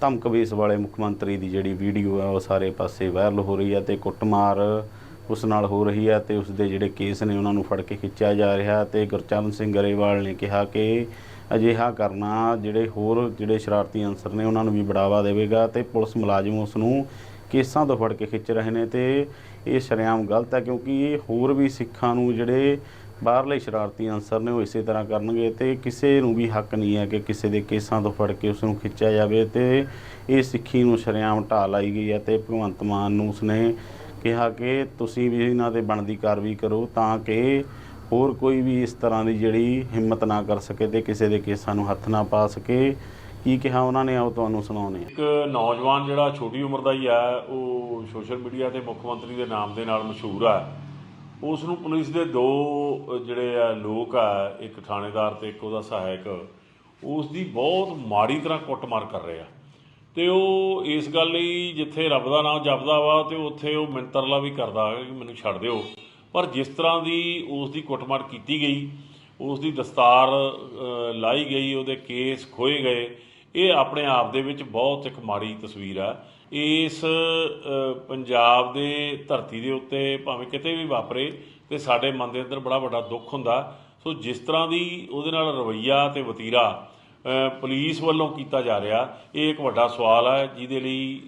ਧਮਕ ਵੇਸ ਵਾਲੇ ਮੁੱਖ ਮੰਤਰੀ ਦੀ ਜਿਹੜੀ ਵੀਡੀਓ ਆ, ਉਹ ਸਾਰੇ ਪਾਸੇ ਵਾਇਰਲ ਹੋ ਰਹੀ ਹੈ ਤੇ ਕੁੱਟਮਾਰ ਉਸ ਨਾਲ ਹੋ ਰਹੀ ਹੈ ਤੇ ਉਸ ਦੇ ਜਿਹੜੇ ਕੇਸ ਨੇ, ਉਹਨਾਂ ਨੂੰ ਫੜ ਕੇ ਖਿੱਚਿਆ ਜਾ ਰਿਹਾ ਤੇ ਗੁਰਚਰਨ ਸਿੰਘ ਗਰੇਵਾਲ ਨੇ ਕਿਹਾ ਕਿ ਅਜਿਹਾ ਕਰਨਾ ਜਿਹੜੇ ਹੋਰ ਜਿਹੜੇ ਸ਼ਰਾਰਤੀ ਅਨਸਰ ਨੇ, ਉਹਨਾਂ ਨੂੰ ਵੀ ਬੜਾਵਾ ਦੇਵੇਗਾ ਤੇ ਪੁਲਿਸ ਮੁਲਾਜ਼ਮ ਉਸ ਨੂੰ ਕੇਸਾਂ ਤੋਂ ਫੜ ਕੇ ਖਿੱਚ ਰਹੇ ਨੇ ਤੇ ਇਹ ਸ਼ਰੇਆਮ ਗਲਤ ਹੈ ਕਿਉਂਕਿ ਇਹ ਹੋਰ ਵੀ ਸਿੱਖਾਂ ਨੂੰ ਜਿਹੜੇ ਬਾਹਰਲੇ ਸ਼ਰਾਰਤੀ ਅਨਸਰ ਨੇ ਉਹ ਇਸੇ ਤਰ੍ਹਾਂ ਕਰਨਗੇ ਤੇ ਕਿਸੇ ਨੂੰ ਵੀ ਹੱਕ ਨਹੀਂ ਹੈ ਕਿ ਕਿਸੇ ਦੇ ਕੇਸਾਂ ਤੋਂ ਫੜ ਕੇ ਉਸ ਨੂੰ ਖਿੱਚਿਆ ਜਾਵੇ ਤੇ ਇਹ ਸਿੱਖੀ ਨੂੰ ਸ਼ਰੇਆਮ ਢਾਹ ਲਾਈ ਗਈ ਹੈ ਤੇ ਭਗਵੰਤ ਮਾਨ ਨੂੰ ਉਸਨੇ ਕਿਹਾ ਕਿ ਤੁਸੀਂ ਵੀ ਇਹਨਾਂ ਤੇ ਬਣਦੀ ਕਾਰਵਾਈ ਕਰੋ ਤਾਂ ਕਿ ਹੋਰ ਕੋਈ ਵੀ ਇਸ ਤਰ੍ਹਾਂ ਦੀ ਜਿਹੜੀ ਹਿੰਮਤ ਨਾ ਕਰ ਸਕੇ ਤੇ ਕਿਸੇ ਦੇ ਕੇਸਾਂ ਨੂੰ ਹੱਥ ਨਾ ਪਾ ਸਕੇ। ਕੀ ਕਿਹਾ ਉਹਨਾਂ ਨੇ? ਆਓ ਤੁਹਾਨੂੰ ਸੁਣਾਉਂਦੇ ਇੱਕ ਨੌਜਵਾਨ ਜਿਹੜਾ ਛੋਟੀ ਉਮਰ ਦਾ ਹੀ ਆ ਉਹ ਸੋਸ਼ਲ ਮੀਡੀਆ ਤੇ ਮੁੱਖ ਮੰਤਰੀ ਦੇ ਨਾਮ ਦੇ ਨਾਲ ਮਸ਼ਹੂਰ ਆ ਉਸ ਨੂੰ ਪੁਲਿਸ ਦੇ ਦੋ ਜਿਹੜੇ ਆ ਲੋਕ ਆ, ਇੱਕ ਥਾਣੇਦਾਰ ਤੇ ਇੱਕ ਉਹਦਾ ਸਹਾਇਕ ਉਸ ਦੀ ਬਹੁਤ ਮਾੜੀ ਤਰ੍ਹਾਂ ਕੁੱਟਮਾਰ ਕਰ ਰਹੇ ਆ। ਤੇ ਉਹ ਇਸ ਗੱਲ ਲਈ ਜਿੱਥੇ ਰੱਬ ਦਾ ਨਾਮ ਜਪਦਾ ਵਾ ਤੇ ਉੱਥੇ ਉਹ ਮਿੰਤਰਲਾ ਵੀ ਕਰਦਾ ਹੈ ਕਿ ਮੈਨੂੰ ਛੱਡ ਦਿਓ। ਪਰ ਜਿਸ ਤਰ੍ਹਾਂ ਦੀ ਉਸ ਦੀ ਕੁੱਟਮਾਰ ਕੀਤੀ ਗਈ ਉਸ ਦੀ ਦਸਤਾਰ ਲਾਈ ਗਈ, ਉਹਦੇ ਕੇਸ ਖੋਏ ਗਏ ਇਹ ਆਪਣੇ ਆਪ ਦੇ ਵਿੱਚ ਬਹੁਤ ਇੱਕ ਮਾੜੀ ਤਸਵੀਰ ਆ। ਇਸ ਪੰਜਾਬ ਦੇ ਧਰਤੀ ਦੇ ਉੱਤੇ ਭਾਵੇਂ ਕਿਤੇ ਵੀ ਵਾਪਰੇ ਤੇ ਸਾਡੇ ਮਨ ਦੇ ਅੰਦਰ ਬੜਾ ਵੱਡਾ ਦੁੱਖ ਹੁੰਦਾ। ਸੋ ਜਿਸ ਤਰ੍ਹਾਂ ਦੀ ਉਹਦੇ ਨਾਲ ਰਵਈਆ ਤੇ ਵਤੀਰਾ ਅ, ਪੁਲਿਸ ਵੱਲੋਂ ਕੀਤਾ ਜਾ ਰਿਹਾ ਇਹ ਇੱਕ ਵੱਡਾ ਸਵਾਲ ਹੈ ਜਿਹਦੇ ਲਈ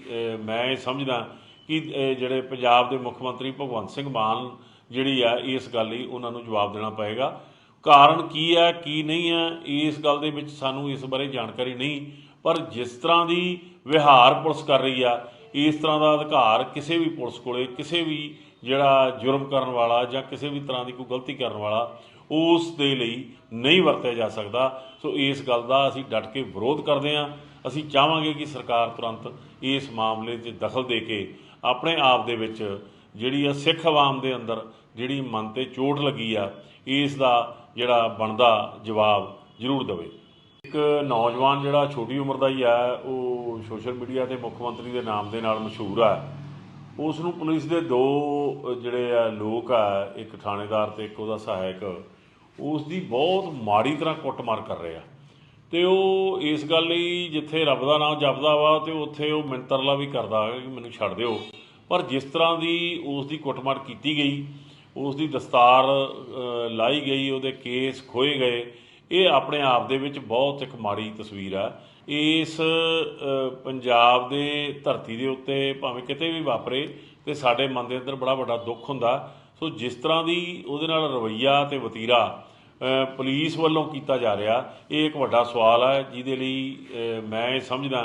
ਮੈਂ ਇਹ ਸਮਝਦਾ ਕਿ ਜਿਹੜੇ ਪੰਜਾਬ ਦੇ ਮੁੱਖ ਮੰਤਰੀ ਭਗਵੰਤ ਸਿੰਘ ਮਾਨ ਜਿਹੜੀ ਆ ਇਸ ਗੱਲ ਲਈ ਉਹਨਾਂ ਨੂੰ ਜਵਾਬ ਦੇਣਾ ਪਏਗਾ। ਕਾਰਨ ਕੀ ਹੈ, ਕੀ ਨਹੀਂ ਹੈ, ਇਸ ਗੱਲ ਦੇ ਵਿੱਚ ਸਾਨੂੰ ਇਸ ਬਾਰੇ ਜਾਣਕਾਰੀ ਨਹੀਂ। ਪਰ ਜਿਸ ਤਰ੍ਹਾਂ ਦੀ ਵਿਹਾਰ ਪੁਲਿਸ ਕਰ ਰਹੀ ਆ, ਇਸ ਤਰ੍ਹਾਂ ਦਾ ਅਧਿਕਾਰ ਕਿਸੇ ਵੀ ਪੁਲਿਸ ਕੋਲੇ, ਕਿਸੇ ਵੀ ਜਿਹੜਾ ਜੁਰਮ ਕਰਨ ਵਾਲਾ ਜਾਂ ਕਿਸੇ ਵੀ ਤਰ੍ਹਾਂ ਦੀ ਕੋਈ ਗਲਤੀ ਕਰਨ ਵਾਲਾ, ਉਸ ਦੇ ਲਈ ਨਹੀਂ ਵਰਤਿਆ ਜਾ ਸਕਦਾ। ਸੋ ਇਸ ਗੱਲ ਦਾ ਅਸੀਂ ਡਟ ਕੇ ਵਿਰੋਧ ਕਰਦੇ ਹਾਂ। ਅਸੀਂ ਚਾਹਾਂਗੇ ਕਿ ਸਰਕਾਰ ਤੁਰੰਤ ਇਸ ਮਾਮਲੇ 'ਚ ਦਖਲ ਦੇ ਕੇ ਆਪਣੇ ਆਪ ਦੇ ਵਿੱਚ ਜਿਹੜੀ ਆ ਸਿੱਖ ਆਵਾਮ ਦੇ ਅੰਦਰ ਜਿਹੜੀ ਮਨ ਤੇ ਚੋਟ ਲੱਗੀ ਆ, ਇਸ ਦਾ ਜਿਹੜਾ ਬਣਦਾ ਜਵਾਬ ਜ਼ਰੂਰ ਦੇਵੇ। ਇੱਕ ਨੌਜਵਾਨ ਜਿਹੜਾ ਛੋਟੀ ਉਮਰ ਦਾ ਹੀ ਆ, ਉਹ ਸੋਸ਼ਲ ਮੀਡੀਆ ਤੇ ਮੁੱਖ ਮੰਤਰੀ ਦੇ ਨਾਮ ਦੇ ਨਾਲ ਮਸ਼ਹੂਰ ਆ। ਉਸ ਨੂੰ ਪੁਲਿਸ ਦੇ ਦੋ ਜਿਹੜੇ ਆ ਲੋਕ ਆ, ਇੱਕ ਥਾਣੇਦਾਰ ਤੇ ਇੱਕ ਉਹਦਾ ਸਹਾਇਕ ਉਸ ਦੀ ਬਹੁਤ ਮਾੜੀ ਤਰ੍ਹਾਂ ਕੁੱਟਮਾਰ ਕਰ ਰਹੇ ਆ। ਤੇ ਉਹ ਇਸ ਗੱਲ ਲਈ ਜਿੱਥੇ ਰੱਬ ਦਾ ਨਾਮ ਜਪਦਾ ਵਾ, ਤੇ ਉੱਥੇ ਉਹ ਮਿੰਤਰਲਾ ਵੀ ਕਰਦਾ ਹੈ ਕਿ ਮੈਨੂੰ ਛੱਡ ਦਿਓ। ਪਰ ਜਿਸ ਤਰ੍ਹਾਂ ਦੀ ਉਸ ਦੀ ਕੁੱਟਮਾਰ ਕੀਤੀ ਗਈ ਉਸ ਦੀ ਦਸਤਾਰ ਲਾਈ ਗਈ ਉਹਦੇ ਕੇਸ ਖੋਏ ਗਏ। ਇਹ ਆਪਣੇ ਆਪ ਦੇ ਵਿੱਚ ਬਹੁਤ ਇੱਕ ਮਾੜੀ ਤਸਵੀਰ ਆ। ਇਸ ਪੰਜਾਬ ਦੇ ਧਰਤੀ ਦੇ ਉੱਤੇ ਭਾਵੇਂ ਕਿਤੇ ਵੀ ਵਾਪਰੇ ਤੇ ਸਾਡੇ ਮਨ ਦੇ ਅੰਦਰ ਬੜਾ ਵੱਡਾ ਦੁੱਖ ਹੁੰਦਾ। ਸੋ ਜਿਸ ਤਰ੍ਹਾਂ ਦੀ ਉਹਦੇ ਨਾਲ ਰਵਈਆ ਤੇ ਵਤੀਰਾ ਅ, ਪੁਲਿਸ ਵੱਲੋਂ ਕੀਤਾ ਜਾ ਰਿਹਾ ਇਹ ਇੱਕ ਵੱਡਾ ਸਵਾਲ ਹੈ ਜਿਹਦੇ ਲਈ ਮੈਂ ਇਹ ਸਮਝਦਾ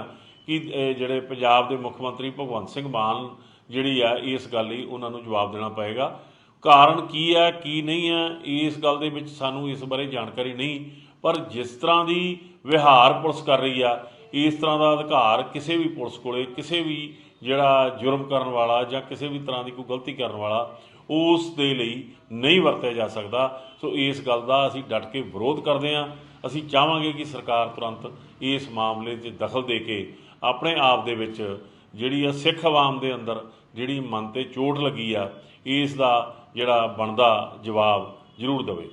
ਕਿ ਜਿਹੜੇ ਪੰਜਾਬ ਦੇ ਮੁੱਖ ਮੰਤਰੀ ਭਗਵੰਤ ਸਿੰਘ ਮਾਨ ਜਿਹੜੀ ਆ ਇਸ ਗੱਲ ਲਈ ਉਹਨਾਂ ਨੂੰ ਜਵਾਬ ਦੇਣਾ ਪਏਗਾ। ਕਾਰਨ ਕੀ ਹੈ, ਕੀ ਨਹੀਂ ਹੈ, ਇਸ ਗੱਲ ਦੇ ਵਿੱਚ ਸਾਨੂੰ ਇਸ ਬਾਰੇ ਜਾਣਕਾਰੀ ਨਹੀਂ। ਪਰ ਜਿਸ ਤਰ੍ਹਾਂ ਦੀ ਵਿਹਾਰ ਪੁਲਿਸ ਕਰ ਰਹੀ ਆ, ਇਸ ਤਰ੍ਹਾਂ ਦਾ ਅਧਿਕਾਰ ਕਿਸੇ ਵੀ ਪੁਲਿਸ ਕੋਲੇ, ਕਿਸੇ ਵੀ ਜਿਹੜਾ ਜੁਰਮ ਕਰਨ ਵਾਲਾ ਜਾਂ ਕਿਸੇ ਵੀ ਤਰ੍ਹਾਂ ਦੀ ਕੋਈ ਗਲਤੀ ਕਰਨ ਵਾਲਾ, ਉਸ ਦੇ ਲਈ ਨਹੀਂ ਵਰਤਿਆ ਜਾ ਸਕਦਾ। ਸੋ ਇਸ ਗੱਲ ਦਾ ਅਸੀਂ ਡਟ ਕੇ ਵਿਰੋਧ ਕਰਦੇ ਹਾਂ। ਅਸੀਂ ਚਾਹਾਂਗੇ ਕਿ ਸਰਕਾਰ ਤੁਰੰਤ ਇਸ ਮਾਮਲੇ 'ਚ ਦਖਲ ਦੇ ਕੇ ਆਪਣੇ ਆਪ ਦੇ ਵਿੱਚ ਜਿਹੜੀ ਆ ਸਿੱਖ ਆਵਾਮ ਦੇ ਅੰਦਰ ਜਿਹੜੀ ਮਨ ਤੇ ਚੋਟ ਲੱਗੀ ਆ, ਇਸ ਦਾ ਜਿਹੜਾ ਬਣਦਾ ਜਵਾਬ ਜ਼ਰੂਰ ਦੇਵੇ।